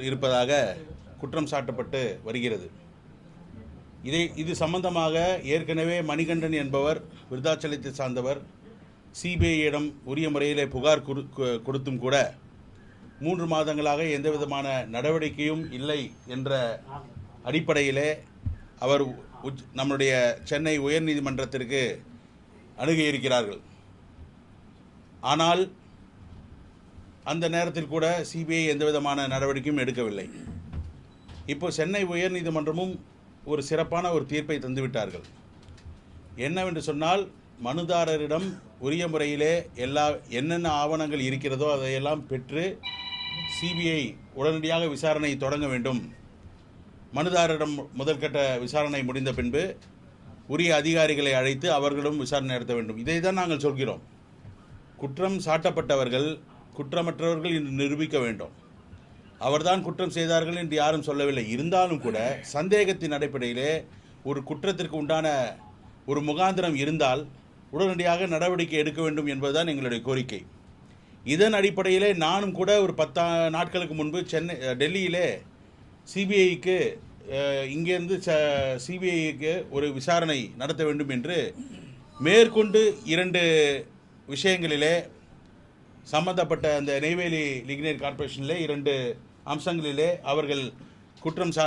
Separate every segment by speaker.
Speaker 1: இருப்பதாக குற்றம் சாட்டப்பட்டு வருகிறது. இதை இது சம்பந்தமாக ஏற்கனவே மணிகண்டன் என்பவர் விருதாச்சலத்தை சார்ந்தவர் சிபிஐயிடம் உரிய முறையிலே புகார் கொடுத்தும் கூட மூன்று மாதங்களாக எந்த விதமான நடவடிக்கையும் இல்லை என்ற அடிப்படையிலே அவர் உச்- நம்முடைய சென்னை உயர்நீதிமன்றத்திற்கு அணுகியிருக்கிறார்கள் ஆனால் அந்த நேரத்தில் கூட சிபிஐ எந்த விதமான நடவடிக்கையும் எடுக்கவில்லை. இப்போ சென்னை உயர்நீதிமன்றமும் ஒரு சிறப்பான ஒரு தீர்ப்பை தந்துவிட்டார்கள். என்னவென்று சொன்னால் மனுதாரரிடம் உரிய முறையிலே எல்லா என்னென்ன ஆவணங்கள் இருக்கிறதோ அதையெல்லாம் பெற்று சிபிஐ உடனடியாக விசாரணை தொடங்க வேண்டும். மனுதாரரிடம் முதற்கட்ட விசாரணை முடிந்த பின்பு உரிய அதிகாரிகளை அழைத்து அவர்களும் விசாரணை நடத்த வேண்டும். இதை தான் நாங்கள் சொல்கிறோம். குற்றம் சாட்டப்பட்டவர்கள் குற்றமற்றவர்கள் என்று நிரூபிக்க வேண்டும். அவர்தான் குற்றம் செய்தார்கள் என்று யாரும் சொல்லவில்லை. இருந்தாலும் கூட சந்தேகத்தின் அடிப்படையிலே ஒரு குற்றத்திற்கு உண்டான ஒரு முகாந்திரம் இருந்தால் உடனடியாக நடவடிக்கை எடுக்க வேண்டும் என்பதுதான் எங்களுடைய கோரிக்கை. இதன் அடிப்படையிலே நானும் கூட ஒரு பத்தா நாட்களுக்கு முன்பு சென்னை டெல்லியிலே சிபிஐக்கு இங்கேருந்து ச சிபிஐக்கு ஒரு விசாரணை நடத்த வேண்டும் என்று மேற்கொண்டு இரண்டு விஷயங்களிலே சம்பந்தப்பட்ட அந்த நெய்வேலி லிக்னைட் கார்பரேஷனிலே இரண்டு அம்சங்களிலே அவர்கள் குற்றம் சா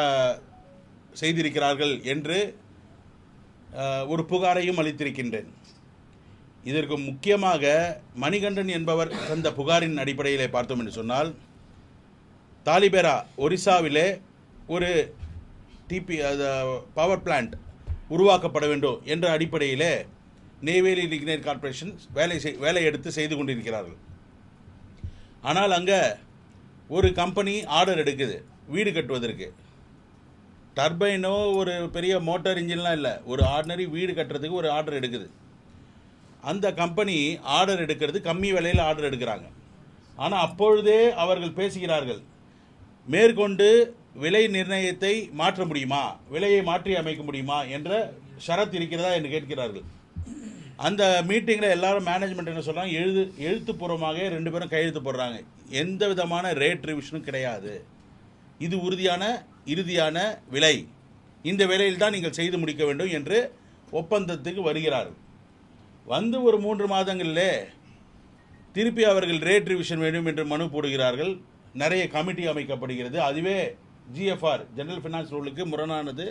Speaker 1: செய்திருக்கிறார்கள் என்று ஒரு புகாரையும் அளித்திருக்கின்றேன். இதற்கு முக்கியமாக மணிகண்டன் என்பவர் தந்த புகாரின் அடிப்படையிலே பார்த்தோம் என்று சொன்னால் தாலிபேரா ஒரிசாவிலே ஒரு டிபி பவர் பிளான்ட் உருவாக்கப்பட வேண்டும் என்ற அடிப்படையிலே நெய்வேலி லிக்னைட் கார்ப்பரேஷன் வேலை செய் வேலை எடுத்து செய்து கொண்டிருக்கிறார்கள். ஆனால் அங்கே ஒரு கம்பெனி ஆர்டர் எடுக்குது வீடு கட்டுவதற்கு. டர்பைனோ ஒரு பெரிய மோட்டார் இன்ஜின்லாம் இல்லை ஒரு ஆர்டினரி வீடு கட்டுறதுக்கு ஒரு ஆர்டர் எடுக்குது. அந்த கம்பெனி ஆர்டர் எடுக்கிறது கம்மி விலையில் ஆர்டர் எடுக்கிறாங்க. ஆனால் அப்பொழுதே அவர்கள் பேசுகிறார்கள் மேற்கொண்டு விலை நிர்ணயத்தை மாற்ற முடியுமா? விலையை மாற்றி அமைக்க முடியுமா? என்ற ஷரத் இருக்கிறதா என்று கேட்கிறார்கள். அந்த மீட்டிங்கில் எல்லாரும் மேனேஜ்மெண்ட் என்ன சொல்கிறாங்க எழுது எழுத்துப்பூர்வமாக ரெண்டு பேரும் கையெழுத்து போடுறாங்க. எந்த விதமான ரேட் ரிவிஷனும் கிடையாது. இது உறுதியான இறுதியான விலை. இந்த விலையில் தான் நீங்கள் செய்து முடிக்க வேண்டும் என்று ஒப்பந்தத்துக்கு வருகிறார்கள். வந்து ஒரு மூன்று மாதங்களிலே திருப்பி அவர்கள் ரேட் ரிவிஷன் வேண்டும் என்று மனு போடுகிறார்கள். நிறைய கமிட்டி அமைக்கப்படுகிறது. அதுவே ஜிஎஃப்ஆர் ஜெனரல் ஃபினான்ஸ் ரூலுக்கு முரணானது.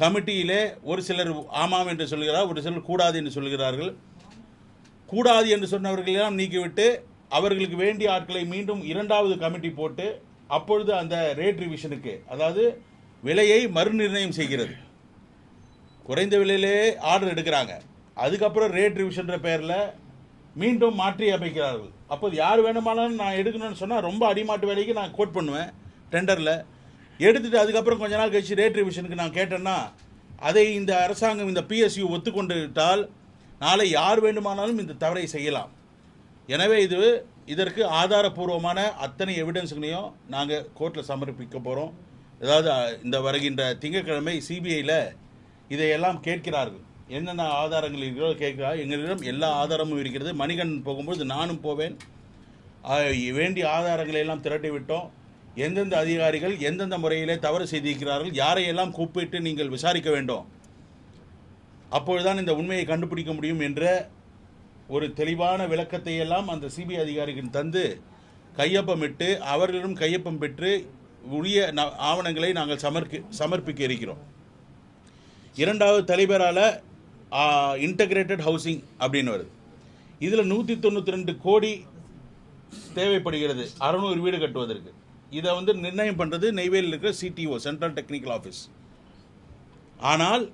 Speaker 1: கமிட்டியிலே ஒரு சிலர் ஆமாம் என்று சொல்கிறார் ஒரு சிலர் கூடாது என்று சொல்கிறார்கள். கூடாது என்று சொன்னவர்களெல்லாம் நீக்கிவிட்டு அவர்களுக்கு வேண்டிய ஆட்களை மீண்டும் இரண்டாவது கமிட்டி போட்டு அப்பொழுது அந்த ரேட் ரிவிஷனுக்கு அதாவது விலையை மறுநிர்ணயம் செய்கிறது. குறைந்த விலையிலே ஆர்டர் எடுக்கிறாங்க. அதுக்கப்புறம் ரேட் ரிவிஷன்ற பேரில் மீண்டும் மாற்றி அமைக்கிறார்கள். அப்போது யார் வேணுமானாலும் நான் எடுக்கணும்னு சொன்னால் ரொம்ப அடிமாட்டு வேலைக்கு நான் கோட் பண்ணுவேன். டெண்டரில் எடுத்துட்டு அதுக்கப்புறம் கொஞ்ச நாள் கழிச்சு ரேட் ரிவிஷனுக்கு நான் கேட்டேன்னா அதை இந்த அரசாங்கம் இந்த பிஎஸ்யு ஒத்துக்கொண்டுவிட்டால் நாளை யார் வேண்டுமானாலும் இந்த தவறை செய்யலாம். எனவே இது இதற்கு ஆதாரபூர்வமான அத்தனை எவிடன்ஸுகளையும் நாங்கள் கோர்ட்டில் சமர்ப்பிக்க போகிறோம் அதாவது இந்த வருகின்ற திங்கட்கிழமை சிபிஐயில் இதையெல்லாம் கேட்கிறார்கள். என்னென்ன ஆதாரங்கள் இருக்கிறோ கேட்கிறார். எங்களிடம் எல்லா ஆதாரமும் இருக்கிறது. மணிகண்டன் போகும்போது நானும் போவேன். வேண்டிய ஆதாரங்களை எல்லாம் திரட்டி விட்டோம் எந்தெந்த அதிகாரிகள் எந்தெந்த முறையிலே தவறு செய்திருக்கிறார்கள் யாரையெல்லாம் கூப்பிட்டு நீங்கள் விசாரிக்க வேண்டும் அப்பொழுதுதான் இந்த உண்மையை கண்டுபிடிக்க முடியும் என்ற ஒரு தெளிவான விளக்கத்தை எல்லாம் அந்த சிபிஐ அதிகாரிகள் தந்து கையொப்பமிட்டு அவர்களிடம் கையொப்பம் பெற்று உரிய ந- ஆவணங்களை நாங்கள் சமர்க்க சமர்ப்பிக்க இருக்கிறோம். இரண்டாவது தலைவரால் இன்டகிரேட்டட் ஹவுசிங் அப்படின்னு வருது. இதில் நூற்றி தொண்ணூற்றி ரெண்டு கோடி தேவைப்படுகிறது. அறநூறு வீடு கட்டுவதற்கு. இதை வந்து நிர்ணயம் பண்ணுறது நெய்வேலியில் இருக்கிற சிடிஓ சென்ட்ரல் டெக்னிக்கல் ஆஃபீஸ் ஆனால்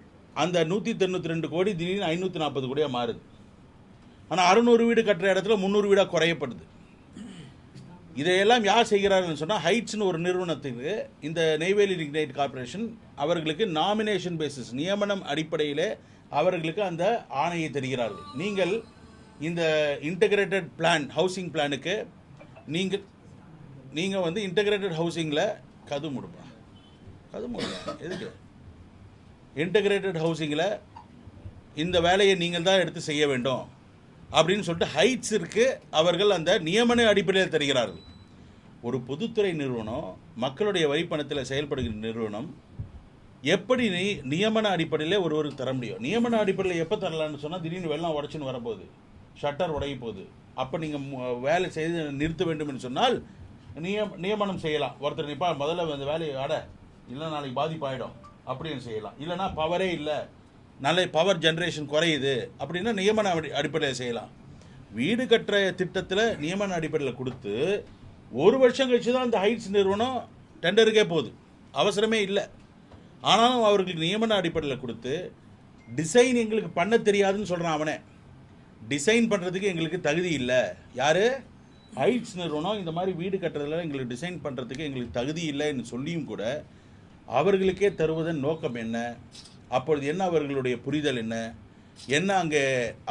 Speaker 1: அந்த நூற்றி தொண்ணூற்றி ரெண்டு கோடி திடீர்னு ஐநூற்றி நாற்பது கோடியாக மாறுது. ஆனால் அறுநூறு வீடு கட்டுற இடத்துல முந்நூறு வீடாக குறையப்படுது. இதையெல்லாம் யார் செய்கிறாருன்னு சொன்னால் ஹைட்ஸ்னு ஒரு நிறுவனத்துக்கு இந்த நெய்வேலி லிக்னைட் கார்ப்பரேஷன் அவர்களுக்கு நாமினேஷன் பேசிஸ் நியமனம் அடிப்படையிலே அவர்களுக்கு அந்த ஆணையை தருகிறார்கள். நீங்கள் இந்த இன்டகிரேட்டட் பிளான் ஹவுசிங் பிளானுக்கு நீங்கள் நீங்கள் வந்து இன்டகிரேட்டட் ஹவுசிங்கில் கது முடுப்பா கது முடுப்பா எதுக்கு? இன்டகிரேட்டட் ஹவுசிங்கில் இந்த வேலையை நீங்கள் தான் எடுத்து செய்ய வேண்டும் அப்படின்னு சொல்லிட்டு ஹைட்ஸிற்கு அவர்கள் அந்த நியமன அடிப்படையில் தருகிறார்கள். ஒரு பொதுத்துறை நிறுவனம் மக்களுடைய வரிப்பணத்தில் செயல்படுகிற நிறுவனம் எப்படி நீ நியமன அடிப்படையில் ஒருவருக்கு தர முடியும்? நியமன அடிப்படையில் எப்போ தரலான்னு சொன்னால் திடீர்னு வெள்ளம் உடச்சின்னு வரப்போகுது. ஷட்டர் உடைய போகுது. அப்போ நீங்கள் வேலை செய்து நிறுத்த வேண்டும் என்று சொன்னால் நியம் நியமனம் செய்யலாம். ஒருத்தர் நிப்பா முதல்ல அந்த வேலையை ஆட இல்லை நாளைக்கு பாதிப்பாயிடும். அப்படின்னு செய்யலாம். இல்லைன்னா பவரே இல்லை. நல்ல பவர் ஜென்ரேஷன் குறையுது. அப்படின்னா நியமன அடி- அடிப்படையில் செய்யலாம். வீடு கட்டுற திட்டத்தில் நியமன அடிப்படையில் கொடுத்து ஒரு வருஷம் கழிச்சு தான் அந்த ஹைட்ஸ் நிறுவனம் டெண்டருக்கே போகுது. அவசரமே இல்லை. ஆனாலும் அவர்களுக்கு நியமன அடிப்படையில் கொடுத்து டிசைன் எங்களுக்கு பண்ண தெரியாதுன்னு சொல்கிறான் அவனே. டிசைன் பண்ணுறதுக்கு எங்களுக்கு தகுதி இல்லை. யார்? ஹைட்ஸ் நிறுவனம் இந்த மாதிரி வீடு கட்டுறதுல எங்களுக்கு டிசைன் பண்ணுறதுக்கு எங்களுக்கு தகுதி இல்லைன்னு சொல்லியும் கூட அவர்களுக்கே தருவதன் நோக்கம் என்ன? அப்பொழுது என்ன அவர்களுடைய புரிதல் என்ன? என்ன அங்கே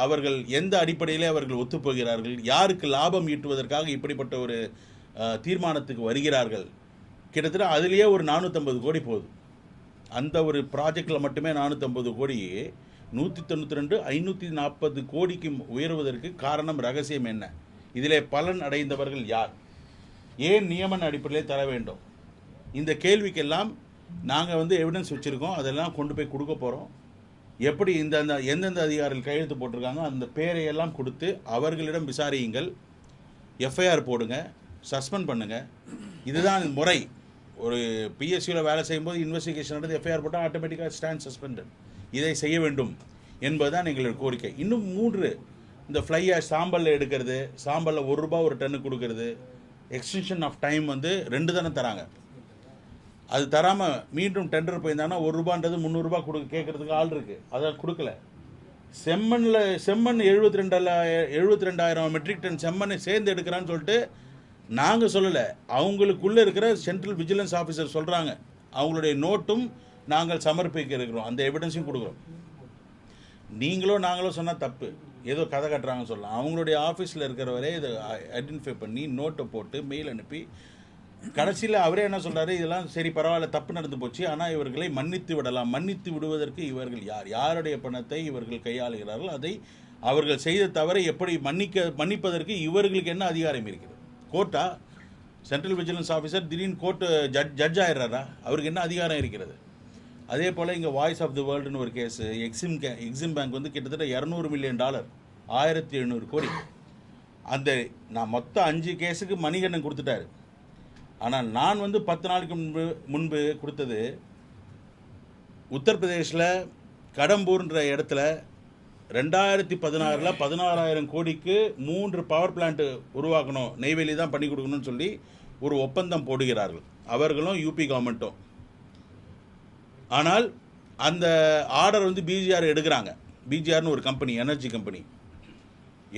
Speaker 1: அவர்கள் எந்த அடிப்படையிலே அவர்கள் ஒத்துப்போகிறார்கள்? யாருக்கு லாபம் ஈட்டுவதற்காக இப்படிப்பட்ட ஒரு தீர்மானத்துக்கு வருகிறார்கள்? கிட்டத்தட்ட அதுலேயே ஒரு நானூற்றம்பது கோடி போகுது அந்த ஒரு ப்ராஜெக்டில் மட்டுமே நானூற்றம்பது கோடி நூற்றி தொண்ணூற்றி ரெண்டு ஐநூற்றி நாற்பது கோடிக்கு உயர்வதற்கு காரணம் ரகசியம் என்ன? இதிலே பலன் அடைந்தவர்கள் யார்? ஏன் நியமன அடிப்படையிலே தர வேண்டும்? இந்த கேள்விக்கெல்லாம் நாங்கள் வந்து எவிடன்ஸ் வச்சுருக்கோம். அதெல்லாம் கொண்டு போய் கொடுக்க போகிறோம் எப்படி இந்த அந்த எந்தெந்த அதிகாரிகள் கையெழுத்து போட்டிருக்காங்க அந்த பேரையெல்லாம் கொடுத்து அவர்களிடம் விசாரியுங்கள். எஃப்ஐஆர் போடுங்க சஸ்பெண்ட் பண்ணுங்க. இதுதான் முறை. ஒரு பிஎஸ்சியில் வேலை செய்யும்போது இன்வெஸ்டிகேஷன் நடந்து எஃப்ஐஆர் போட்டால் ஆட்டோமேட்டிக்காக ஸ்டாண்ட் சஸ்பெண்டட் இதை செய்ய வேண்டும் என்பதுதான் எங்களுடைய கோரிக்கை. இன்னும் மூன்று இந்த ஃப்ளையை சாம்பலில் எடுக்கிறது சாம்பலில் ஒரு ரூபா ஒரு டன்னு கொடுக்கறது எக்ஸ்டென்ஷன் ஆஃப் டைம் வந்து ரெண்டு தானே தராங்க. அது தராமல் மீண்டும் டெண்டர் போயிருந்தாங்கன்னா ஒரு ரூபான்றது முந்நூறுரூபா கொடு கேட்குறதுக்கு ஆள் இருக்குது அதை கொடுக்கல. செம்மண்ணில் செம்மண் எழுபத்தி ரெண்டில் எழுபத்தி ரெண்டாயிரம் மெட்ரிக் டன் செம்மண்ணை சேர்ந்து எடுக்கிறான்னு சொல்லிட்டு நாங்கள் சொல்லலை. அவங்களுக்குள்ளே இருக்கிற சென்ட்ரல் விஜிலன்ஸ் ஆஃபீஸர் சொல்கிறாங்க அவங்களுடைய நோட்டும் நாங்கள் சமர்ப்பிக்க இருக்கிறோம். அந்த எவிடன்ஸையும் கொடுக்குறோம். நீங்களோ நாங்களோ சொன்னால் தப்பு. ஏதோ கதை கட்டுறாங்கன்னு சொல்லலாம். அவங்களுடைய ஆஃபீஸில் இருக்கிறவரே இதை ஐடென்டிஃபை பண்ணி நோட்டை போட்டு மெயில் அனுப்பி கடைசியில் அவரே என்ன சொல்கிறாரு இதெல்லாம் சரி பரவாயில்ல தப்பு நடந்து போச்சு. ஆனால் இவர்களை மன்னித்து விடலாம். மன்னித்து விடுவதற்கு இவர்கள் யார்? யாருடைய பணத்தை இவர்கள் கையாளுகிறார்கள்? அதை அவர்கள் செய்த தவறை எப்படி மன்னிக்க மன்னிப்பதற்கு இவர்களுக்கு என்ன அதிகாரம் இருக்கிறது? கோர்ட்டா சென்ட்ரல் விஜிலன்ஸ் ஆஃபீஸர் திடீர்னு கோர்ட்டு ஜட் ஜட்ஜ் ஆயிடுறாரா? அவருக்கு என்ன அதிகாரம் இருக்கிறது? அதே போல் இங்கே வாய்ஸ் ஆஃப் தி வேர்ல்டுன்னு ஒரு case Exim K Exim bank வந்து கிட்டத்தட்ட இரநூறு மில்லியன் டாலர் ஆயிரத்தி எழுநூறு கோடி. அந்த நான் மொத்தம் அஞ்சு கேஸுக்கு மணிகண்டன் கொடுத்துட்டாரு. ஆனால் நான் வந்து பத்து நாளுக்கு முன்பு முன்பு கொடுத்தது உத்தரப்பிரதேசில் கடம்பூர்ன்ற இடத்துல ரெண்டாயிரத்தி பதினாறில் பதினாறாயிரம் கோடிக்கு மூன்று பவர் பிளான்ட்டு உருவாக்கணும் நெய்வேலி தான் பண்ணி கொடுக்கணும்னு சொல்லி ஒரு ஒப்பந்தம் போடுகிறார்கள். அவர்களும் யூபி கவர்மெண்ட்டும் ஆனால் அந்த ஆர்டர் வந்து பிஜிஆர் எடுக்கிறாங்க. பிஜிஆர்னு ஒரு கம்பெனி எனர்ஜி கம்பெனி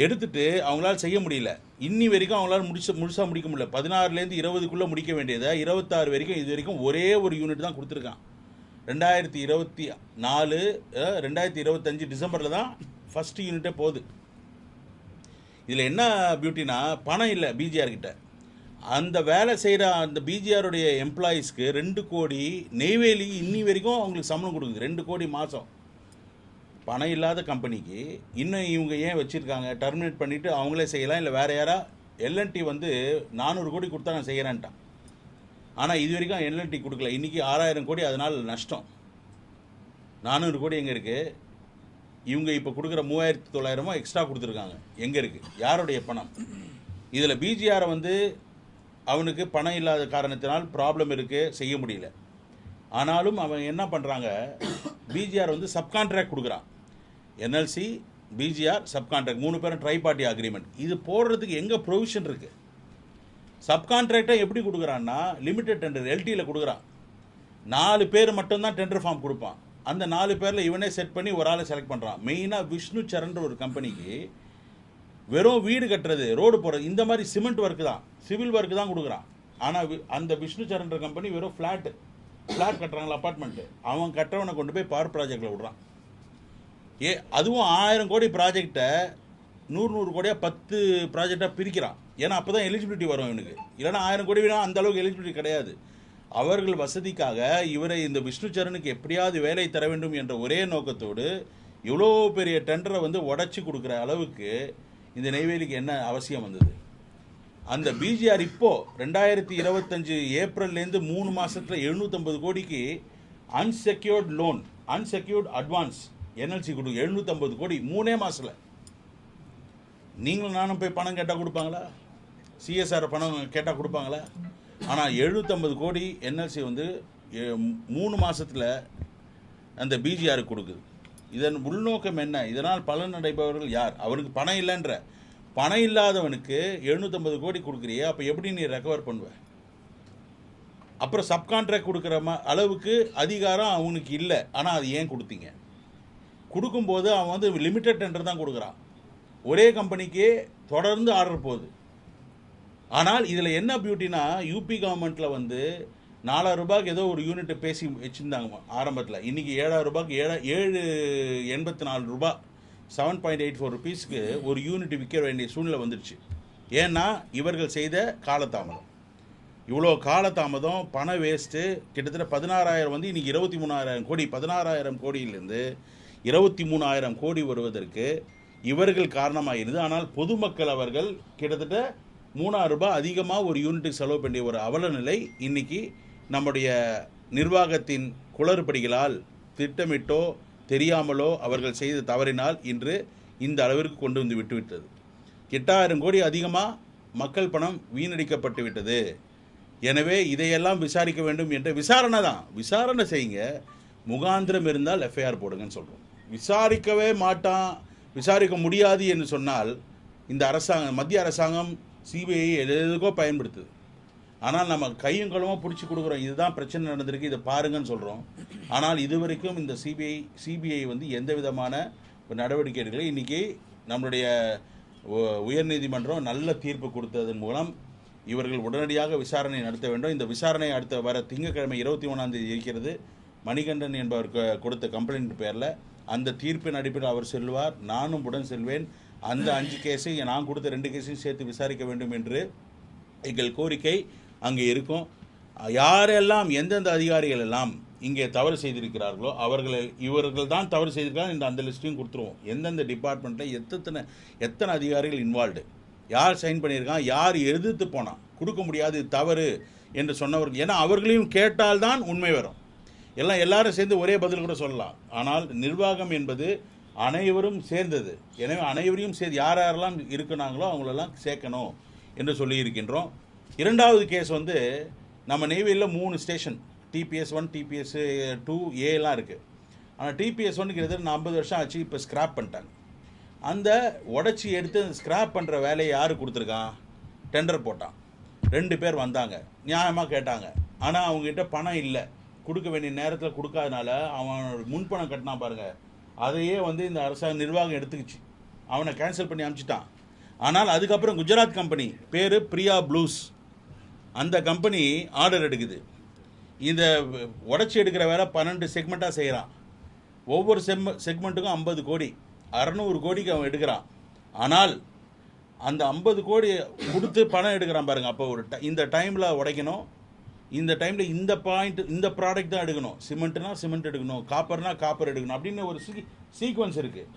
Speaker 1: எடுத்துட்டு அவங்களால செய்ய முடியல. இன்னி வரைக்கும் அவங்களால முடிச்ச முழுசாக முடிக்க முடியல. பதினாறுலேருந்து இருபதுக்குள்ளே முடிக்க வேண்டியதை இருபத்தாறு வரைக்கும் இது வரைக்கும் ஒரே ஒரு யூனிட் தான் கொடுத்துருக்கான். ரெண்டாயிரத்தி இருபத்தி நாலு ரெண்டாயிரத்தி இருபத்தஞ்சு டிசம்பரில் தான் ஃபஸ்ட்டு யூனிட்டே போகுது. இதில் என்ன பியூட்டினா பணம் இல்லை பிஜிஆர் கிட்ட. அந்த வேலை செய்கிற அந்த பிஜிஆருடைய எம்ப்ளாயீஸ்க்கு ரெண்டு கோடி நெய்வேலி இன்னி வரைக்கும் அவங்களுக்கு சம்பளம் கொடுக்குது. ரெண்டு கோடி மாதம் பணம் இல்லாத கம்பெனிக்கு இன்னும் இவங்க ஏன் வச்சுருக்காங்க? டெர்மினேட் பண்ணிவிட்டு அவங்களே செய்யலாம். இல்லை வேறு யாரா? எல்என்டி வந்து நானூறு கோடி கொடுத்தா நான் செய்கிறேன்ட்டான் ஆனால் இது வரைக்கும் எல்என்டி கொடுக்கல. இன்றைக்கி ஆறாயிரம் கோடி அதனால் நஷ்டம். நானூறு கோடி எங்கே இருக்குது இவங்க இப்போ கொடுக்குற மூவாயிரத்தி தொள்ளாயிரமோ எக்ஸ்ட்ரா கொடுத்துருக்காங்க. எங்கே இருக்குது யாருடைய பணம்? இதில் பிஜிஆரை வந்து அவனுக்கு பணம் இல்லாத காரணத்தினால் ப்ராப்ளம் இருக்குது செய்ய முடியல. ஆனாலும் அவன் என்ன பண்ணுறாங்க பிஜிஆர் வந்து சப்கான்ட்ராக்ட் கொடுக்குறான். என்எல்சி பிஜிஆர் சப்கான்ட்ராக்ட் மூணு பேரும் ட்ரை பார்ட்டி அக்ரிமெண்ட் இது போடுறதுக்கு எங்கே ப்ரொவிஷன் இருக்குது சப்கான்ட்ராக்டாக எப்படி கொடுக்குறான்னா லிமிடெட் டெண்டர் எல்டியில் கொடுக்குறான். நாலு பேர் மட்டும்தான் டெண்டர் ஃபார்ம் கொடுப்பான். அந்த நாலு பேரில் இவனே செட் பண்ணி ஒரு ஆளை செலக்ட் பண்ணுறான் மெயினாக விஷ்ணு சரண்ன்ற ஒரு கம்பெனிக்கு வெறும் வீடு கட்டுறது ரோடு போடுறது இந்த மாதிரி சிமெண்ட் ஒர்க்கு தான். சிவில் ஒர்க்கு தான் கொடுக்குறான். ஆனால் அந்த விஷ்ணு சரண்ன்ற கம்பெனி வெறும் ஃப்ளாட்டு ஃப்ளாட் கட்டுறாங்களா அப்பார்ட்மெண்ட்டு அவன் கட்டுறவனை கொண்டு போய் பவர் ப்ராஜெக்டில் விடுறான். ஏ அதுவும் ஆயிரம் கோடி ப்ராஜெக்டை நூறு நூறு கோடியாக பத்து ப்ராஜெக்டாக பிரிக்கிறான். ஏன்னா அப்போ தான் எலிஜிபிலிட்டி வரும் இவனுக்கு. இல்லைன்னா ஆயிரம் கோடி வேணால் அந்த அளவுக்கு எலிஜிபிலிட்டி கிடையாது. அவர்கள் வசதிக்காக இவரை இந்த விஷ்ணுச்சரனுக்கு எப்படியாவது வேலை தர வேண்டும் என்ற ஒரே நோக்கத்தோடு இவ்வளோ பெரிய டெண்டரை வந்து உடச்சி கொடுக்குற அளவுக்கு இந்த நெய்வேலிக்கு என்ன அவசியம் வந்தது? அந்த பிஜிஆர் இப்போது ரெண்டாயிரத்தி இருபத்தஞ்சு ஏப்ரல்லேருந்து மூணு மாதத்தில் எழுநூற்றம்பது கோடிக்கு unsecured loan unsecured advance NLC கொடுக்கும் 750 கோடி மூணே மாதத்தில் நீங்களும் நானும் போய் பணம் கேட்டால் கொடுப்பாங்களா? சிஎஸ்ஆர் பணம் கேட்டால் கொடுப்பாங்களா? ஆனால் 750 கோடி என்எல்சி வந்து எ- மூணு மாதத்தில் அந்த பிஜிஆருக்கு கொடுக்குது. இதன் உள்நோக்கம் என்ன? இதனால் பலன் அடைபவர்கள் யார்? அவனுக்கு பணம் இல்லைன்ற. பணம் இல்லாதவனுக்கு 750 கோடி கொடுக்குறியே அப்போ எப்படி நீ ரெக்கவர் பண்ணுவ? அப்புறம் சப்கான்ட்ராக்ட் கொடுக்குற ம அளவுக்கு அதிகாரம் அவனுக்கு இல்லை. ஆனால் அது ஏன் கொடுத்தீங்க? கொடுக்கும்போது அவன் வந்து லிமிட்டட் டெண்டர் தான் கொடுக்குறான். ஒரே கம்பெனிக்கே தொடர்ந்து ஆர்டர் போகுது. ஆனால் இதில் என்ன பியூட்டினா யூபி கவர்மெண்ட்டில் வந்து நாலாயிரம் ரூபாய்க்கு ஏதோ ஒரு யூனிட்டை பேசி வச்சுருந்தாங்க ஆரம்பத்தில். இன்றைக்கி ஏழாயிரம் ரூபாய்க்கு ஏழா ஏழு எண்பத்தி நாலு ரூபா செவன் பாயிண்ட் எயிட் ஃபோர் ருபீஸ்க்கு ஒரு யூனிட் விற்க வேண்டிய சூழ்நிலை வந்துடுச்சு ஏன்னா இவர்கள் செய்த காலதாமதம். இவ்வளோ காலதாமதம் பண வேஸ்ட்டு கிட்டத்தட்ட பதினாறாயிரம் வந்து இன்றைக்கி இருபத்தி மூணாயிரம் கோடி பதினாறாயிரம் கோடியிலேருந்து இருபத்தி மூணாயிரம் கோடி வருவதற்கு இவர்கள் காரணமாக இருந்து ஆனால் பொதுமக்கள் அவர்கள் கிட்டத்தட்ட மூணாயிரம் ரூபாய் அதிகமாக ஒரு யூனிட்டுக்கு செலவு பண்ணிய ஒரு அவல நிலை இன்றைக்கி நம்முடைய நிர்வாகத்தின் குளறுபடிகளால் திட்டமிட்டோ தெரியாமலோ அவர்கள் செய்த தவறினால் இன்று இந்த அளவிற்கு கொண்டு வந்து விட்டுவிட்டது. எட்டாயிரம் கோடி அதிகமாக மக்கள் பணம் வீணடிக்கப்பட்டு விட்டது. எனவே இதையெல்லாம் விசாரிக்க வேண்டும் என்ற விசாரணை தான். விசாரணை செய்யுங்க. முகாந்திரம் இருந்தால் எஃப்ஐஆர் போடுங்கன்னு சொல்கிறோம் விசாரிக்கவே மாட்டான். விசாரிக்க முடியாது என்று சொன்னால் இந்த அரசாங்கம் மத்திய அரசாங்கம் சிபிஐ எதுக்கோ பயன்படுத்துது. ஆனால் நம்ம கையும் களமாக பிடிச்சி கொடுக்குறோம். இதுதான் பிரச்சனை நடந்திருக்கு. இதை பாருங்கன்னு சொல்கிறோம் ஆனால் இதுவரைக்கும் இந்த சிபிஐ சிபிஐ வந்து எந்த விதமான நடவடிக்கை எடுக்கல இன்றைக்கி நம்மளுடைய உ- உயர்நீதிமன்றம் நல்ல தீர்ப்பு கொடுத்ததன் மூலம் இவர்கள் உடனடியாக விசாரணை நடத்த வேண்டும். இந்த விசாரணை அடுத்த வர திங்கட்கிழமை இருபத்தி ஒன்றாம் தேதி இருக்கிறது. மணிகண்டன் என்பவர் கொடுத்த கம்ப்ளைண்ட் பேரில் அந்த தீர்ப்பின் அடிப்படையில் அவர் செல்வார். நானும் உடன் செல்வேன். அந்த அஞ்சு கேஸை நான் கொடுத்த ரெண்டு கேஸையும் சேர்த்து விசாரிக்க வேண்டும் என்று எங்கள் கோரிக்கை. அங்கே இருக்கும். யாரெல்லாம் எந்தெந்த அதிகாரிகள் எல்லாம் இங்கே தவறு செய்திருக்கிறார்களோ அவர்களை இவர்கள் தான் தவறு செய்திருக்காங்க இந்த அந்த லிஸ்ட்டையும் கொடுத்துருவோம். எந்தெந்த டிபார்ட்மெண்ட்டில் எத்தனை எத்தனை அதிகாரிகள் இன்வால்வ்டு யார் சைன் பண்ணியிருக்கான்? யார் எதிர்த்து போனான்? கொடுக்க முடியாது தவறு என்று சொன்னவர்கள். ஏன்னா அவர்களையும் கேட்டால்தான் உண்மை வரும். எல்லாம் எல்லாரும் சேர்ந்து ஒரே பதில் கூட சொல்லலாம். ஆனால் நிர்வாகம் என்பது அனைவரும் சேர்ந்தது. எனவே அனைவரையும் சேர்ந்து யார் யாரெல்லாம் இருக்கிறாங்களோ அவங்களெல்லாம் சேர்க்கணும் என்று சொல்லியிருக்கின்றோம். இரண்டாவது கேஸ் வந்து நம்ம நெய்வேலியில் மூணு station TPS one TPS two ஏலாம் இருக்குது ஆனால் டிபிஎஸ் ஒன் கிட்டத்தட்ட ஐம்பது வருஷம் ஆச்சு இப்போ ஸ்கிராப் பண்ணிட்டாங்க. அந்த உடச்சி எடுத்து அந்த ஸ்கிராப் பண்ணுற வேலையை யார் கொடுத்துருக்கான் டெண்டர் போட்டான். ரெண்டு பேர் வந்தாங்க. நியாயமாக கேட்டாங்க. ஆனால் அவங்ககிட்ட பணம் இல்லை. கொடுக்க வேண்டிய நேரத்தில் கொடுக்காதனால அவன் முன்பணம் கட்டினான் பாருங்க. அதையே வந்து இந்த அரசாங்க நிர்வாகம் எடுத்துக்கிச்சு. அவனை கேன்சல் பண்ணி அனுப்பிச்சிட்டான் ஆனால் அதுக்கப்புறம் குஜராத் கம்பெனி பேர் பிரியா ப்ளூஸ். அந்த கம்பெனி ஆர்டர் எடுக்குது. இந்த உடச்சி எடுக்கிற வேலை பன்னெண்டு செக்மெண்ட்டாக செய்கிறான் ஒவ்வொரு செம் செக்மெண்ட்டுக்கும் ஐம்பது கோடி. அறநூறு கோடிக்கு அவன் எடுக்கிறான். ஆனால் அந்த ஐம்பது கோடி கொடுத்து பணம் எடுக்கிறான் பாருங்கள் அப்போ ஒரு இந்த டைமில் உடைக்கணும். இந்த டைமில் இந்த பாயிண்ட் இந்த ப்ராடக்ட் தான் எடுக்கணும். சிமெண்ட்னா சிமெண்ட் எடுக்கணும். காப்பர்னா காப்பர் எடுக்கணும். அப்படின்னு ஒரு சீக்வன்ஸ் இருக்குது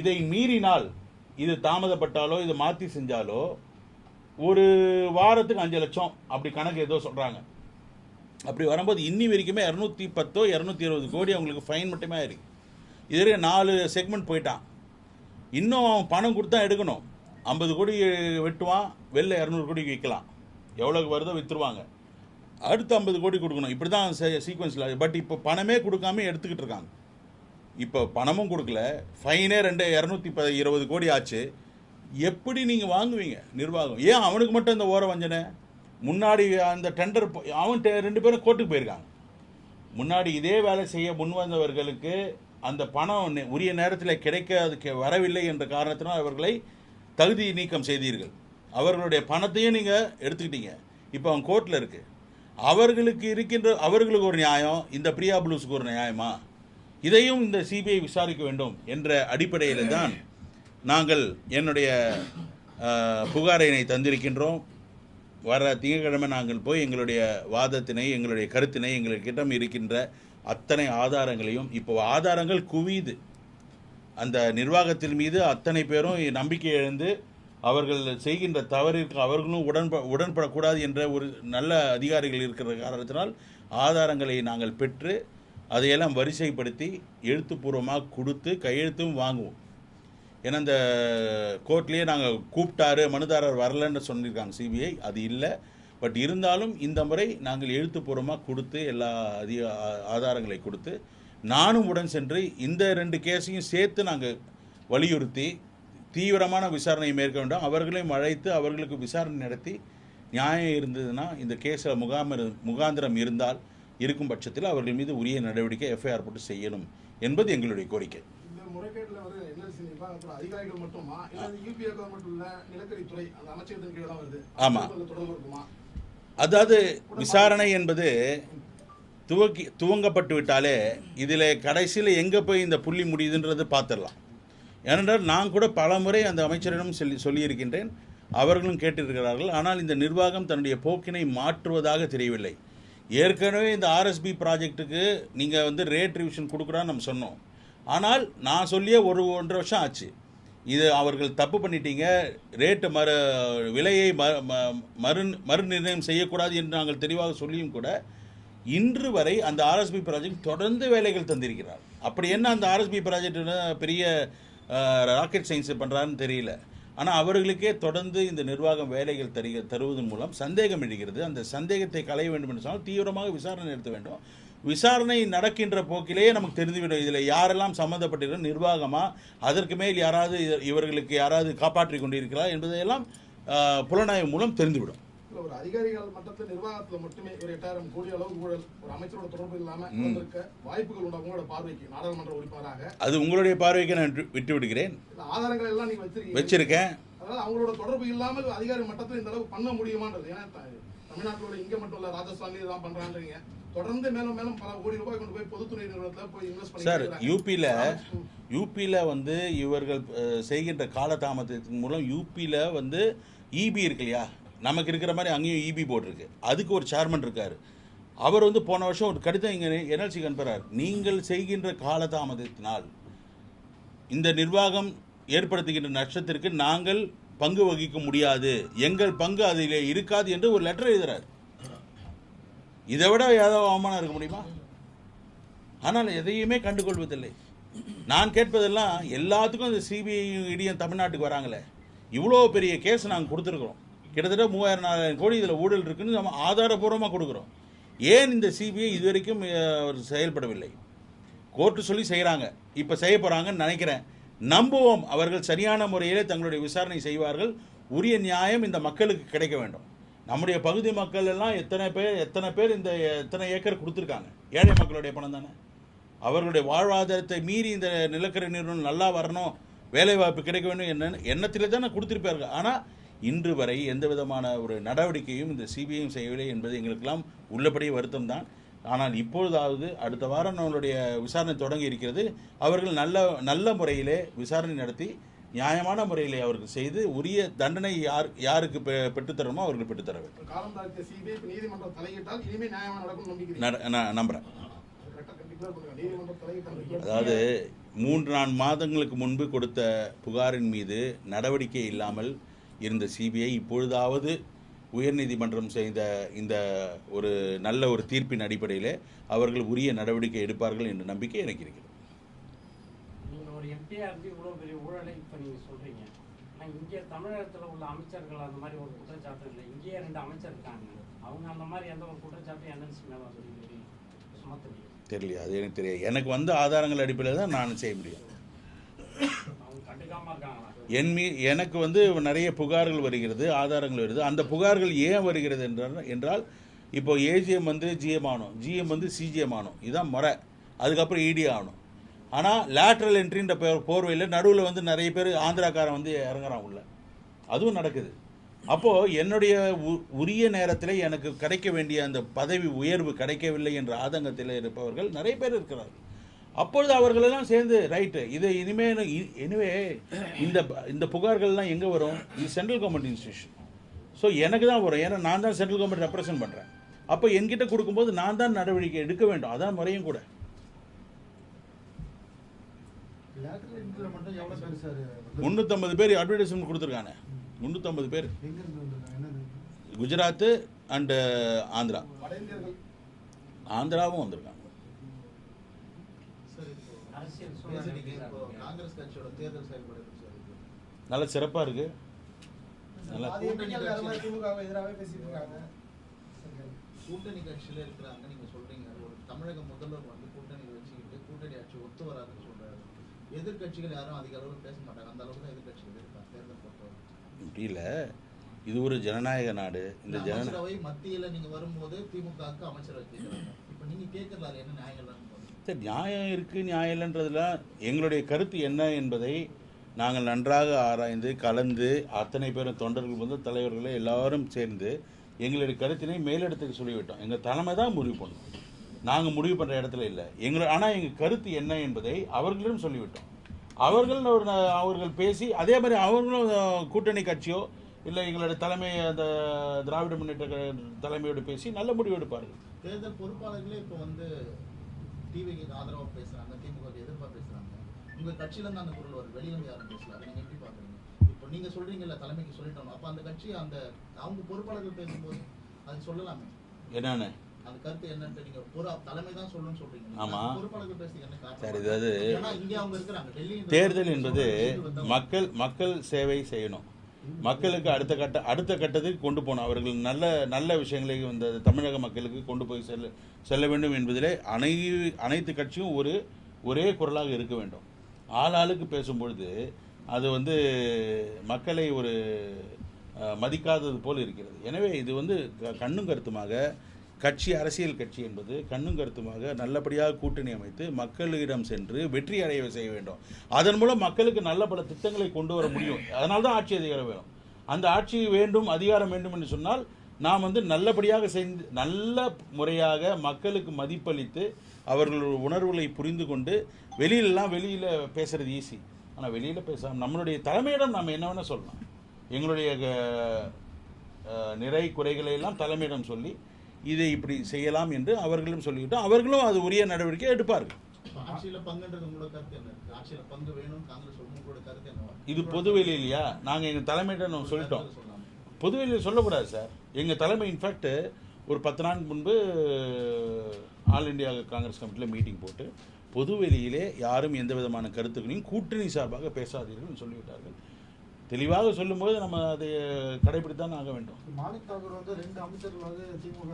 Speaker 1: இதை மீறினால் இது தாமதப்பட்டாலோ இதை மாற்றி செஞ்சாலோ ஒரு வாரத்துக்கு அஞ்சு லட்சம். அப்படி கணக்கு ஏதோ சொல்கிறாங்க அப்படி வரும்போது இன்னி வரைக்குமே இரநூத்தி பத்தோ இரநூத்தி இருபது கோடி அவங்களுக்கு ஃபைன் மட்டுமே இருக்கு வரைக்கும் நாலு செக்மெண்ட் போயிட்டான். இன்னும் அவன் பணம் கொடுத்தா எடுக்கணும். ஐம்பது கோடி வெட்டுவான் வெளில இரநூறு கோடிக்கு விற்கலாம் எவ்வளோக்கு வருதோ விற்றுருவாங்க அடுத்து ஐம்பது கோடி கொடுக்கணும். இப்படி தான் சீக்வன்ஸில் பட் இப்போ பணமே கொடுக்காம எடுத்துக்கிட்டு இருக்காங்க. இப்போ பணமும் கொடுக்கல. ஃபைனே ரெண்டு இரநூத்தி ப இருபது கோடி ஆச்சு. எப்படி நீங்கள் வாங்குவீங்க? நிர்வாகம். ஏன் அவனுக்கு மட்டும் இந்த ஓர வஞ்சனை? முன்னாடி அந்த டெண்டர் அவன் டெ- ரெண்டு பேரும் கோர்ட்டுக்கு போயிருக்காங்க. முன்னாடி இதே வேலை செய்ய முன்வந்தவர்களுக்கு அந்த பணம் உரிய நேரத்தில் கிடைக்க கெ- வரவில்லை என்ற காரணத்தினால் அவர்களை தகுதி நீக்கம் செய்தீர்கள். அவர்களுடைய பணத்தையும் நீங்கள் எடுத்துக்கிட்டீங்க. இப்போ அவன் கோர்ட்டில் இருக்கு. அவர்களுக்கு இருக்கின்ற அவர்களுக்கு ஒரு நியாயம் இந்த பிரியா புலூஸுக்கு ஒரு நியாயமா? இதையும் இந்த சிபிஐ விசாரிக்க வேண்டும் என்ற அடிப்படையில் தான் நாங்கள் என்னுடைய புகாரினை தந்திருக்கின்றோம். வர திங்கட்கிழமை நாங்கள் போய் எங்களுடைய வாதத்தினை எங்களுடைய கருத்தினை எங்களுக்கிடம் இருக்கின்ற அத்தனை ஆதாரங்களையும் இப்போ ஆதாரங்கள் குவியுது. அந்த நிர்வாகத்தின் மீது அத்தனை பேரும் நம்பிக்கை இழந்து அவர்கள் செய்கின்ற தவறிற்கு அவர்களும் உடன்ப உடன்படக்கூடாது என்ற ஒரு நல்ல அதிகாரிகள் இருக்கிற காரணத்தினால் ஆதாரங்களை நாங்கள் பெற்று அதையெல்லாம் வரிசைப்படுத்தி எழுத்துப்பூர்வமாக கொடுத்து கையெழுத்தும் வாங்குவோம். ஏன்னா இந்த கோர்ட்லேயே நாங்கள் கூப்பிட்டாரு மனுதாரர் வரலன்னு சொல்லியிருக்காங்க சிபிஐ அது இல்லை. பட் இருந்தாலும் இந்த முறை நாங்கள் எழுத்துப்பூர்வமாக கொடுத்து எல்லா அதிக ஆதாரங்களை கொடுத்து நானும் உடன் சென்று இந்த ரெண்டு கேஸையும் சேர்த்து நாங்கள் வலியுறுத்தி தீவிரமான விசாரணையை மேற்க வேண்டும். அவர்களையும் அழைத்து அவர்களுக்கு விசாரணை நடத்தி நியாயம் இருந்ததுன்னா இந்த கேஸில் முகாம் இரு- முகாந்திரம் இருந்தால் இருக்கும் பட்சத்தில் அவர்கள் மீது உரிய நடவடிக்கை எஃப்ஐஆர் போட்டு செய்யணும் என்பது எங்களுடைய கோரிக்கை.
Speaker 2: இந்த முறைகேட்டில் வந்து என்எல்சி நிர்வாகத்தோட அதிகாரிகள் மட்டுமா இல்லை யூபிஏ கவர்மெண்ட் உள்ள நிலக்கரித்துறை அந்த அமைச்சகத்தின் கீழே தான் வருது.
Speaker 1: ஆமா.
Speaker 2: அதுல தொடர்பு இருக்குமா?
Speaker 1: அதாவது விசாரணை என்பது துவக்கி துவங்கப்பட்டு விட்டாலே இதில் கடைசியில் எங்கே போய் இந்த புள்ளி முடியுதுன்றது பார்த்துடலாம் ஏனென்றால் நான் கூட பல முறை அந்த அமைச்சரிடம் சொல்லி சொல்லியிருக்கின்றேன். அவர்களும் கேட்டிருக்கிறார்கள். ஆனால் இந்த நிர்வாகம் தன்னுடைய போக்கினை மாற்றுவதாக தெரியவில்லை. ஏற்கனவே இந்த ஆர்எஸ்பி ப்ராஜெக்ட்டுக்கு நீங்கள் வந்து ரேட் ரிவிஷன் கொடுக்குறான்னு நம்ம சொன்னோம். ஆனால் நான் சொல்லியே ஒரு ஒன்றரை வருஷம் ஆச்சு. இது அவர்கள் தப்பு பண்ணிட்டீங்க. ரேட்டு மறு விலையை ம ம- மறு மறு நிர்ணயம் செய்யக்கூடாது என்று நாங்கள் தெளிவாக சொல்லியும் கூட இன்று வரை அந்த ஆர்எஸ்பி ப்ராஜெக்ட் தொடர்ந்து வேலைகள் தந்திருக்கிறார். அப்படி என்ன அந்த ஆர்எஸ்பி ப்ராஜெக்ட் பெரிய ராக்கெட் சயின்ஸ் பண்ணுறாருன்னு தெரியல. ஆனால் அவர்களுக்கே தொடர்ந்து இந்த நிர்வாகம் வேலைகள் தருக தருவதன் மூலம் சந்தேகம் எழுகிறது. அந்த சந்தேகத்தை களைய வேண்டும் என்று சொன்னால் தீவிரமாக விசாரணை நடத்த வேண்டும். விசாரணை நடக்கின்ற போக்கிலேயே நமக்கு தெரிந்துவிடும். இதில் யாரெல்லாம் சம்மந்தப்பட்டிருக்கிற நிர்வாகமா? அதற்கு மேல் யாராவது இவர்களுக்கு யாராவது காப்பாற்றிக் கொண்டிருக்கிறார் என்பதையெல்லாம் புலனாய்வு மூலம் தெரிந்துவிடும்.
Speaker 2: ஒரு அதிகாரிகள் மட்டத்தில் நிர்வாகத்துல மட்டுமே ஒரு எட்டாயிரம் கோடி அளவு ஊழல் ஒரு அமைச்சரோட தொடர்பு இல்லாம நடந்திருக்க வாய்ப்புகள் உண்டா. உங்களோட பார்வைக்கு நாடாளுமன்ற உறுப்பினராக.
Speaker 1: அது உங்களுடைய பார்வைக்கு நான் விட்டு- விடுகிறேன்.
Speaker 2: ஆதாரங்கள் எல்லாம் நீங்க வச்சிருக்கீங்க.
Speaker 1: வச்சிருக்கேன்.
Speaker 2: அதனால அவங்களோட தொடர்பு இல்லாமல் அதிகாரி மட்டத்தில் இந்த அளவு பண்ண முடியுமான்றது. ஏன்னா தமிழ்நாட்டில் இங்க மட்டும் இல்ல ராஜஸ்தான்ல இதெல்லாம் பண்றான்றீங்க. தொடர்ந்து மேலும் மேலும் பல கோடி ரூபாய் கொண்டு போய் பொதுத்துறை நிறுவனத்துல போய் இன்வெஸ்ட்
Speaker 1: சார் யூபியில் யூபியில் வந்து இவர்கள் செய்கின்ற காலதாமதத்தின் மூலம் யூபியில் வந்து இபி இருக்கு இல்லையா? நமக்கு இருக்கிற மாதிரி அங்கேயும் இபி போர்டு இருக்கு அதுக்கு ஒரு சேர்மன் இருக்கார். அவர் வந்து போன வருஷம் ஒரு கடிதம் இங்கே என்எல்சிக்கு அனுப்புகிறார் நீங்கள் செய்கின்ற காலதாமதத்தினால் இந்த நிர்வாகம் ஏற்படுத்துகின்ற நஷ்டத்திற்கு நாங்கள் பங்கு வகிக்க முடியாது. எங்கள் பங்கு அதில் இருக்காது என்று ஒரு லெட்டர் எழுதுறார். இதை விட ஏதாவது அவமானம் இருக்க முடியுமா? ஆனால் எதையுமே கண்டுகொள்வதில்லை. நான் கேட்பதெல்லாம் எல்லாத்துக்கும் இந்த சிபிஐ இடியும் தமிழ்நாட்டுக்கு வராங்களே. இவ்வளோ பெரிய கேஸ் நாங்கள் கொடுத்துருக்குறோம். கிட்டத்தட்ட மூவாயிரம் நாலாயிரம் கோடி இதில் ஊழல் இருக்குன்னு நம்ம ஆதாரபூர்வமாக கொடுக்குறோம். ஏன் இந்த சிபிஐ இதுவரைக்கும் அஹ், செயல்படவில்லை? கோர்ட்டு சொல்லி செய்கிறாங்க இப்போ செய்ய போகிறாங்கன்னு நினைக்கிறேன். நம்புவோம். அவர்கள் சரியான முறையிலே தங்களுடைய விசாரணை செய்வார்கள். உரிய நியாயம் இந்த மக்களுக்கு கிடைக்க வேண்டும். நம்முடைய பகுதி மக்கள் எல்லாம் எத்தனை பேர் எத்தனை பேர் இந்த எத்தனை ஏக்கர் கொடுத்துருக்காங்க? ஏழை மக்களுடைய பணம் தானே? அவர்களுடைய வாழ்வாதாரத்தை மீறி இந்த நிலக்கரி நிறுவனம் நல்லா வரணும் வேலைவாய்ப்பு கிடைக்க வேண்டும் என்ன எண்ணத்தில் தானே கொடுத்திருப்பார்கள். ஆனால் இன்று வரை எந்த விதமான ஒரு நடவடிக்கையும் இந்த சிபிஐயும் செய்யவில்லை என்பது எங்களுக்கெல்லாம் உள்ளபடியே வருத்தம் தான். ஆனால் இப்பொழுதாவது அடுத்த வாரம் நம்மளுடைய விசாரணை தொடங்கி இருக்கிறது. அவர்கள் நல்ல நல்ல முறையிலே விசாரணை நடத்தி நியாயமான முறையிலே அவர்கள் செய்து உரிய தண்டனை யார் யாருக்கு பெ- பெற்றுத்தரணுமோ அவர்கள் பெற்றுத்தர வேண்டும்.
Speaker 2: தலையிட்டால்
Speaker 1: அதாவது மூன்று நான்கு மாதங்களுக்கு முன்பு கொடுத்த புகாரின் மீது நடவடிக்கை இல்லாமல் இருந்த சிபிஐ இப்பொழுதாவது உயர்நீதிமன்றம் செய்த இந்த ஒரு நல்ல ஒரு தீர்ப்பின் அடிப்படையில் அவர்கள் உரிய நடவடிக்கை எடுப்பார்கள் என்ற நம்பிக்கை எனக்கு இருக்கிறது.
Speaker 3: எம்பியா இருந்து இவ்வளவு பெரிய ஊழலை இப்ப நீங்க சொல்றீங்க. ஆனா இங்க தமிழகத்துல உள்ள அமைச்சர்கள் அந்த மாதிரி ஒரு குற்றச்சாட்டு இல்லை. இங்கேயே ரெண்டு அமைச்சர் இருக்காங்க. அவங்க அந்த மாதிரி எந்த ஒரு குற்றச்சாட்டும் என்எல்சி மேல சொல்லி சுமத்துறீங்க
Speaker 1: தெரியல அது எனக்கு தெரியாது. எனக்கு வந்த ஆதாரங்கள் அடிப்படையில் தான் நான் செய்ய முடியும். என் மீ எனக்கு வந்து நிறைய புகார்கள் வருகிறது ஆதாரங்கள் வருது. அந்த புகார்கள் ஏன் வருகிறது என்றால் என்றால் இப்போ ஏஜிஎம் வந்து ஜிஎம் ஆகணும் ஜிஎம் வந்து சிஜிஎம் ஆகணும் இதுதான் முறை. அதுக்கப்புறம் இடி ஆகணும் ஆனால் லேட்ரல் என்ட்ரின்ற பேர் போர்வையில் நடுவில் வந்து நிறைய பேர் ஆந்திராக்காரன் வந்து இறங்குறான் உள்ள. அதுவும் நடக்குது. அப்போது என்னுடைய உ- உரிய நேரத்தில் எனக்கு கிடைக்க வேண்டிய அந்த பதவி உயர்வு கிடைக்கவில்லை என்ற ஆதங்கத்தில் இருப்பவர்கள் நிறைய பேர் இருக்கிறார்கள். அப்பொழுது அவர்களெல்லாம் சேர்ந்து ரைட்டு இது இனிமேல் எனவே இந்த இந்த புகார்கள்லாம் எங்கே வரும்? இது சென்ட்ரல் கவர்மெண்ட் இன்ஸ்டியூஷன் ஸோ எனக்கு தான் வரும். ஏன்னா நான் தான் சென்ட்ரல் கவர்மெண்ட் ரெப்ரசன்ட் பண்ணுறேன் அப்போ என்கிட்ட கொடுக்கும்போது நான் தான் நடவடிக்கை எடுக்க வேண்டும். அதான் முறையும் கூட
Speaker 4: லேட்டரல் என்ட்ரியில் மட்டும் எவ்வளோ பேர் சார்
Speaker 1: முந்நூற்றம்பது பேர் அட்வர்டைஸ்மெண்ட் கொடுத்துருக்காங்க முந்நூற்றம்பது பேர். குஜராத்து அண்டு ஆந்திரா.
Speaker 2: வட இந்தியர்கள்
Speaker 1: ஆந்திராவும் வந்திருக்காங்க.
Speaker 5: இருக்கு?
Speaker 1: நல்ல சிறப்பாக இருக்குது நல்லா.
Speaker 5: கூட்டணி கட்சியில இருக்கிறாங்க நீங்க சொல்றீங்க. ஒரு தமிழக முதல்வர் வந்து கூட்டணி வச்சுக்கிட்டு கூட்டணி ஆட்சி ஒத்து வராதுன்னு சொல்றாரு எதிர்க்கட்சிகள் யாரும் அதிக அளவுக்கு பேச மாட்டாங்க. அந்த அளவுக்கு தான் எதிர்க்கட்சிகள் இருக்காங்க. தேர்தல் பொறுத்தவரை.
Speaker 1: இல்லை இது ஒரு ஜனநாயக நாடு. இந்த
Speaker 5: அமைச்சரவை மத்தியில நீங்க வரும்போது திமுகவுக்கு அமைச்சரவை கேட்கறாங்க இப்ப நீங்க கேட்கறதுல என்ன நியாயங்கள்லாம்
Speaker 1: சரி நியாயம் இருக்குது நியாயம் இல்லைன்றதுலாம் எங்களுடைய கருத்து என்ன என்பதை நாங்கள் நன்றாக ஆராய்ந்து கலந்து அத்தனை பேரும் தொண்டர்கள் வந்து தலைவர்கள் எல்லாரும் சேர்ந்து எங்களுடைய கருத்தினை மேலிடத்துக்கு சொல்லிவிட்டோம். எங்கள் தலைமை தான் முடிவு பண்ணும் நாங்கள் முடிவு பண்ணுற இடத்துல இல்லை. எங்களை ஆனால் எங்கள் கருத்து என்ன என்பதை அவர்களிடம் சொல்லிவிட்டோம். அவர்கள் அவர்கள் பேசி அதே மாதிரி அவர்களும் கூட்டணி கட்சியோ இல்லை எங்களுடைய தலைமை அந்த திராவிட முன்னேற்ற தலைமையோடு பேசி நல்ல முடிவு எடுப்பார்கள்.
Speaker 5: தேர்தல் பொறுப்பாளர்களே இப்போ வந்து டிவிக்கு ஆதரவா பேசுறாங்க திமுக எதிர்ப்பா பேசுறாங்க. உங்க கட்சியில இருந்து அந்த குரல் வருது. வெளியில இருந்து யாரும் பேசல. அதை நீங்க எப்படி பாக்குறீங்க இப்போ நீங்க சொல்றீங்கல்ல தலைமைக்கு சொல்லிட்டோம். அப்ப அந்த கட்சி அந்த அவங்க பொறுப்பாளர்கள் பேசும்போது அது சொல்லலாமே?
Speaker 1: என்னென்ன?
Speaker 5: அந்த கருத்து என்னன்ட்டு நீங்க பொறு தலைமை தான் சொல்லணும்னு சொல்றீங்க.
Speaker 1: ஆமா.
Speaker 5: அந்த பொறுப்பாளர்கள் பேசுறீங்க என்ன காரணம்?
Speaker 1: சரி, இதாவது
Speaker 5: ஏன்னா இங்க அவங்க இருக்கிறாங்க. டெல்லி
Speaker 1: தேர்தல் என்பது மக்கள் மக்கள் சேவை செய்யணும். மக்களுக்கு அடுத்த கட்ட அடுத்த கட்டத்துக்கு கொண்டு போகணும். அவர்கள் நல்ல நல்ல விஷயங்களை இந்த தமிழக மக்களுக்கு கொண்டு போய் செல்ல செல்ல வேண்டும் என்பதிலே அனை அனைத்து கட்சியும் ஒரு ஒரே குரலாக இருக்க வேண்டும். ஆளாளுக்கு பேசும்பொழுது அது வந்து மக்களை ஒரு மதிக்காதது போல் இருக்கிறது. எனவே இது வந்து கண்ணும் கருத்துமாக கட்சி அரசியல் கட்சி என்பது கண்ணும் கருத்துமாக நல்லபடியாக கூட்டணி அமைத்து மக்களிடம் சென்று வெற்றி அடைய செய்ய வேண்டும். அதன் மூலம் மக்களுக்கு நல்ல பல திட்டங்களை கொண்டு வர முடியும். அதனால தான் ஆட்சி அதிகாரம் வேணும். அந்த ஆட்சி வேண்டும் அதிகாரம் வேண்டும் என்று சொன்னால் நாம் வந்து நல்லபடியாக செய்து நல்ல முறையாக மக்களுக்கு மதிப்பளித்து அவர்களுடைய உணர்வுகளை புரிந்து கொண்டு வெளியிலலாம் வெளியில் பேசுறது ஈஸி ஆனால் வெளியில் பேசாமல் நம்மளுடைய தலைமையிடம் நம்ம என்ன வேணால் சொல்லலாம். எங்களுடைய நிறை குறைகளை எல்லாம் தலைமையிடம் சொல்லி இதை இப்படி செய்யலாம் என்று அவர்களும் சொல்லிவிட்டோம் அவர்களும் அது உரிய நடவடிக்கை எடுப்பார்கள். இது பொதுவெளி இல்லையா நாங்கள் எங்கள் தலைமையிடம் நம்ம சொல்லிட்டோம். பொதுவெளியில் சொல்லக்கூடாது சார். எங்கள் தலைமை இன்ஃபேக்ட் ஒரு பத்து நாள் முன்பு ஆல் இந்தியா காங்கிரஸ் கமிட்டியில் மீட்டிங் போட்டு பொதுவெளியிலே யாரும் எந்த விதமான கருத்துக்களையும் கூட்டணி சார்பாக பேசாதீர்கள்னு சொல்லிவிட்டார்கள். தெளிவாக சொல்லும்போது நம்ம அதை கடைபிடித்தான் ஆக வேண்டும்.
Speaker 4: மாணிக் தாக்கூர் வந்து ரெண்டு அமைச்சர்கள் வந்து திமுக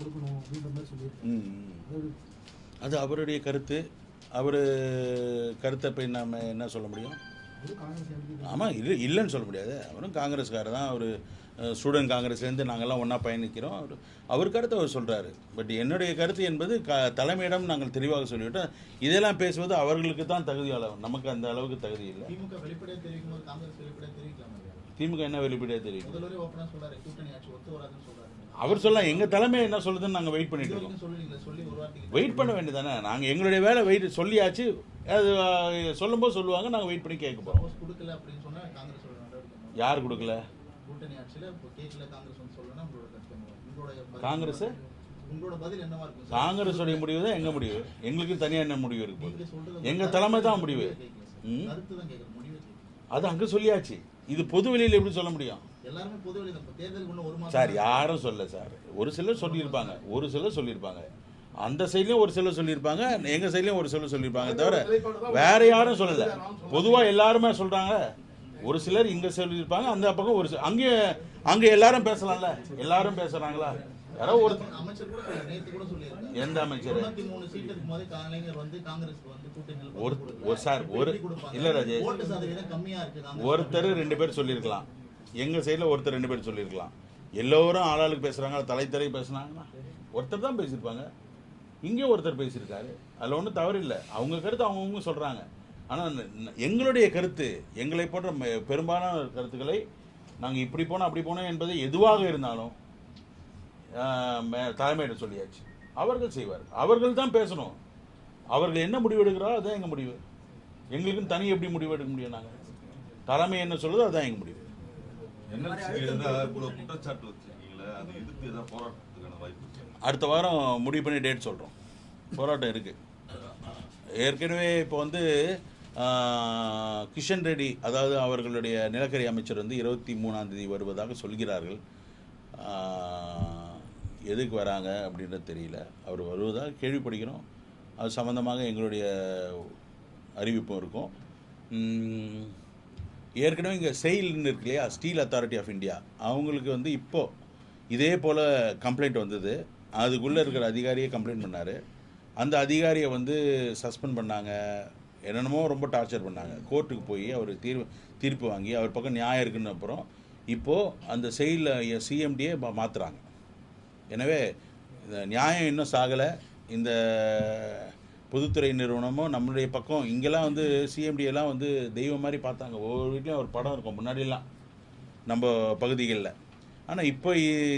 Speaker 4: கொடுக்கணும் அப்படின்ற மாதிரி சொல்லியிருக்காங்க
Speaker 1: அது அவருடைய கருத்து. அவர் கருத்தை போய் நம்ம என்ன சொல்ல முடியும். ஆமாம் இல்லை இல்லைன்னு சொல்ல முடியாது. அவரும் காங்கிரஸ்காரர் தான். அவர் ஸ்டூடெண்ட் காங்கிரஸ்லேருந்து நாங்கள்லாம் ஒன்றா பயணிக்கிறோம். அவர் அவர் கருத்தை அவர் சொல்கிறாரு பட் என்னுடைய கருத்து என்பது க தலைமையிடம் நாங்கள் தெளிவாக சொல்லிவிட்டோம். இதெல்லாம் பேசுவது அவர்களுக்கு தான் தகுதியாளர் நமக்கு அந்த அளவுக்கு தகுதி இல்லை.
Speaker 5: திமுக
Speaker 1: என்ன வெளிப்படையாக தெரியும்? அவர் சொல்லலாம் எங்கள் தலைமை என்ன சொல்லுதுன்னு நாங்கள் வெயிட் பண்ணிட்டு இருக்கோம். வெயிட் பண்ண வேண்டியதானே நாங்கள் எங்களுடைய வேலை வெயிட் சொல்லியாச்சு. அது சொல்லும்போது சொல்லுவாங்க. நாங்கள் வெயிட் பண்ணி கேட்க போகிறோம்? யார் கொடுக்கல?
Speaker 5: கூட்டணி ஆட்சியில இப்போ கேட்கல காங்கிரஸ் வந்து சொல்லணும் உங்களோட கருத்து என்னவா? உங்களோட
Speaker 1: காங்கிரஸ்?
Speaker 5: உங்களோட பதில் என்னவா இருக்கும் சார்?
Speaker 1: காங்கிரஸுடைய முடிவு தான் எங்கள் முடிவு? எங்களுக்கு தனியாக என்ன முடிவு இருக்கு
Speaker 5: நீங்க
Speaker 1: போகுது
Speaker 5: சொல்றது
Speaker 1: எங்க தலைமை தான் முடிவு. அது அங்கே சொல்லியாச்சு. இது பொது வெளியில் எப்படி சொல்ல முடியும்? சார் யாரும் சொல்ல சார். ஒரு சிலர் சொல்லியிருப்பாங்க. ஒரு சிலர் சொல்லியிருப்பாங்க. அந்த சைட்லயும் ஒரு சிலர் சொல்லியிருப்பாங்க. எங்க சைட்லயும் ஒரு சிலர் சொல்லியிருப்பாங்க தவிர வேற யாரும் சொல்லல. பொதுவா எல்லாருமே சொல்றாங்க. ஒரு சிலர் இங்க சொல்லியிருப்பாங்க அந்த பக்கம் ஒரு அங்கே அங்க எல்லாரும் பேசலாம்ல? எல்லாரும் பேசுறாங்களா? யாரோ ஒரு எந்த அமைச்சர் ஒரு-. ஒரு சார், ஒரு-? இல்ல ராஜேஷ். ஒருத்தர் ரெண்டு பேர் சொல்லியிருக்கலாம். எங்க சைடுல ஒருத்தர் ரெண்டு பேர் சொல்லியிருக்கலாம். எல்லோரும் ஆளாளுக்கு பேசுறாங்க தலைத்தறை பேசுனாங்கன்னா. ஒருத்தர் தான் பேசியிருப்பாங்க. இங்கே ஒருத்தர் பேசியிருக்காரு. அதில் ஒன்றும் தவறு இல்லை அவங்க கருத்து அவங்கவுங்க சொல்கிறாங்க ஆனால் எங்களுடைய கருத்து எங்களை போன்ற பெரும்பாலான கருத்துக்களை நாங்கள் இப்படி போனோம் அப்படி போனோம் என்பது எதுவாக இருந்தாலும் தலைமையிட சொல்லியாச்சு. அவர்கள் செய்வார் அவர்கள் தான் பேசணும். அவர்கள் என்ன முடிவு எடுக்கிறாரோ அதுதான் எங்கள் முடிவு. எங்களுக்குன்னு தனி எப்படி முடிவு எடுக்க முடியும் நாங்கள் தலைமை என்ன சொல்லுதோ அதுதான் எங்கள் முடிவு. அடுத்த வாரம் முடிவு பண்ணி டேட் சொல்கிறோம் போராட்டம் இருக்குது ஏற்கனவே இப்போ வந்து கிஷன் ரெட்டி அதாவது அவர்களுடைய நிலக்கரி அமைச்சர் வந்து இருபத்தி மூணாம் தேதி வருவதாக சொல்கிறார்கள். எதுக்கு வராங்க அப்படின்றது தெரியல. அவர் வருவதாக கேள்விப்படுகிறோம். அது சம்மந்தமாக எங்களுடைய அறிவிப்பும் இருக்கும். ஏற்கனவே இங்கே செயல்னு இருக்கு இல்லையா? ஸ்டீல் அத்தாரிட்டி ஆஃப் இந்தியா அவங்களுக்கு வந்து இப்போது இதே போல் கம்ப்ளைண்ட் வந்தது. அதுக்குள்ளே இருக்கிற அதிகாரியே கம்ப்ளைண்ட் பண்ணார். அந்த அதிகாரியை வந்து சஸ்பெண்ட் பண்ணாங்க. என்னென்னமோ ரொம்ப டார்ச்சர் பண்ணாங்க. கோர்ட்டுக்கு போய் அவர் தீர்வு தீர்ப்பு வாங்கி அவர் பக்கம் நியாயம் இருக்குன்னு அப்புறம் இப்போது அந்த செயலில் சிஎம்டியே மாற்றுறாங்க எனவே இந்த நியாயம் இன்னும் சாகலை. இந்த பொதுத்துறை நிறுவனமும் நம்மளுடைய பக்கம் இங்கெல்லாம் வந்து சிஎம்டி எல்லாம் வந்து தெய்வம் மாதிரி பார்த்தாங்க. ஒவ்வொரு வீட்லேயும் ஒரு படம் இருக்கும் முன்னாடிலாம் நம்ம பகுதிகளில். ஆனால் இப்போ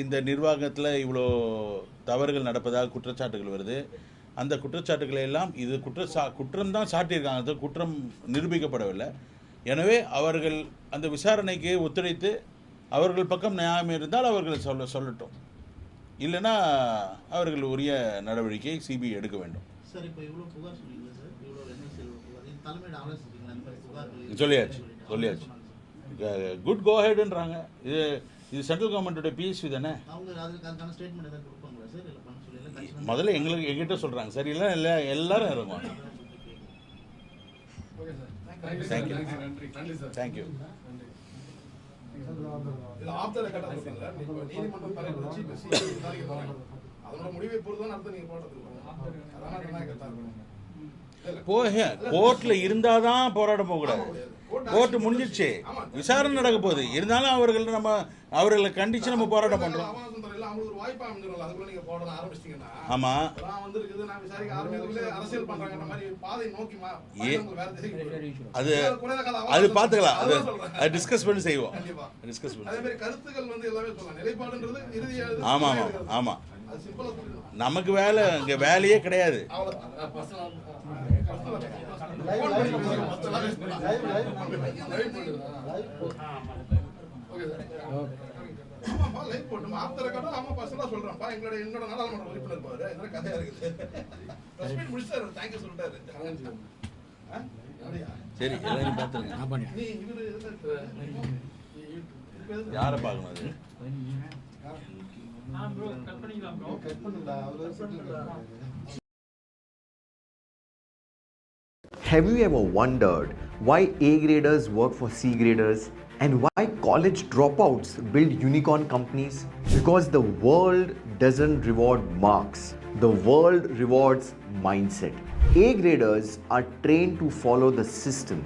Speaker 1: இந்த நிர்வாகத்தில் இவ்வளோ தவறுகள் நடப்பதாக குற்றச்சாட்டுகள் வருது. அந்த குற்றச்சாட்டுகளை எல்லாம் இது குற்றச்சா குற்றம் தான் சாட்டியிருக்காங்க. அது குற்றம் நிரூபிக்கப்படவில்லை. எனவே அவர்கள் அந்த விசாரணைக்கு ஒத்துழைத்து அவர்கள் பக்கம் நியாயம் இருந்தால் அவர்கள் சொல்ல சொல்லட்டும். இல்லைன்னா அவர்கள் உரிய நடவடிக்கை சிபிஐ எடுக்க வேண்டும். சொல்லியாச்சு. சொல்லியாச்சு. குட் கோஹெடுன்றாங்க இது இது சென்ட்ரல் கவர்மெண்ட்டோட பிஎஸ்சி தானே? முதல்ல எங்களுக்கு எங்கிட்ட சொல்கிறாங்க சரி இல்லை இல்லை எல்லாரும் இருக்கும் தேங்க்யூ
Speaker 2: இது ஆப்த ரெக்கார்ட் இருக்குல்ல இப்போ நீதிமன்றம் தலைவர் வச்சு இப்போ சிபிஐ விசாரிக்க போறாங்க அதனோட முடிவை பொறுத்து தான் அடுத்து நீங்க போராட்டத்துக்கு போகணும். அதான் ஜனநாயக கருத்தா இருக்கணும். இல்ல.
Speaker 1: போக கோர்ட்டில்
Speaker 2: ஆமா,
Speaker 1: கோர்ட்டு
Speaker 2: ஆமா.
Speaker 1: விசாரணை நடக்க போகுது. இருந்தாலும் அவர்கள் நம்ம அவர்களை கண்டித்து நம்ம போராட்டம் பண்ணுறோம்
Speaker 2: அவகாசம் தரல, அவங்களுக்கு ஒரு வாய்ப்பு அமைஞ்சிடல அதுக்குள்ள நீங்க போட ஆரம்பிச்சிட்டீங்கன்னா.
Speaker 1: ஆமாம்
Speaker 2: இப்பதான் வந்திருக்குது. நான் விசாரிக்க ஆரம்பிக்கிறதுக்குள்ளே அரசியல் பண்றாங்கன்ற மாதிரி பாதை நோக்கி மா-
Speaker 1: ஏ-
Speaker 2: உங்களுக்கு வேற திசைக்கு போயிடும்.
Speaker 1: அது அது
Speaker 2: அவகாசம்
Speaker 1: பார்த்துக்கலாம் அது. அது டிஸ்கஸ் பண்ணி செய்வோம். டிஸ்கஸ்
Speaker 2: அதே
Speaker 1: பண்ணி
Speaker 2: அது சிம்பிளா சொல்லிடலாம்
Speaker 1: நமக்கு வேலை இங்கே வேலையே கிடையாது.
Speaker 2: ஆமாப்பா, live போட்டுமா. Off the ஆமா, personal ஆ சொல்றேன்ப்பா. எங்களோட என்னோட நாடாளுமன்ற உறுப்பினர் பாரு. இதெல்லாம் கதையா இருக்குது. Press meet முடிச்சிட்டாரு. Thank சொல்லிட்டாரு. ஆ?
Speaker 1: சரி எல்லாரும் பார்த்துருங்க
Speaker 2: நீ இவரு
Speaker 1: யாரை பார்க்கணும் அது
Speaker 4: கட் பண்ணல அவர்
Speaker 6: Have you ever wondered why A graders work for C graders and why college dropouts build unicorn companies? Because the world doesn't reward marks, the world rewards mindset. A graders are trained to follow the system